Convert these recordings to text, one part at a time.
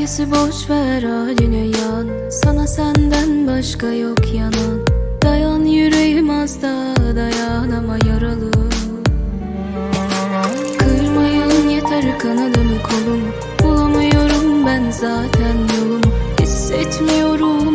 Gerisi boş ver haline yan. Sana senden başka yok yanan. Dayan yüreğim az da dayan ama yaralı. Kırmayın yeter kanadımı kolumu. Bulamıyorum ben zaten yolumu. Hissetmiyorum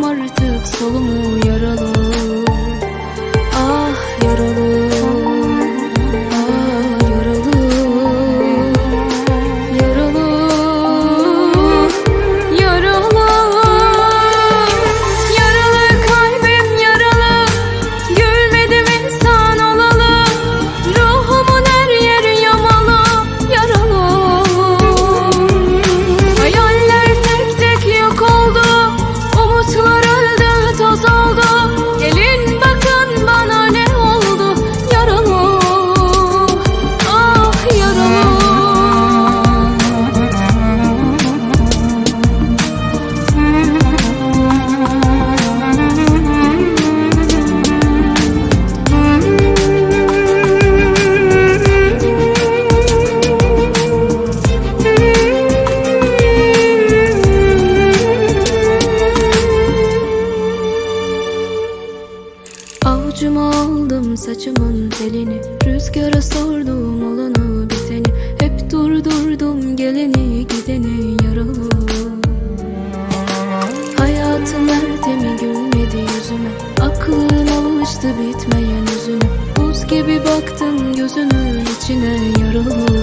Avucuma aldım saçımın telini. Rüzgara sordum olanı biteni. Hep durdurdum geleni gideni yaralı. Hayatın ertemi gülmedi yüzüme? Aklın alıştı bitmeyen yüzüne. Buz gibi baktın gözümün içine yaralı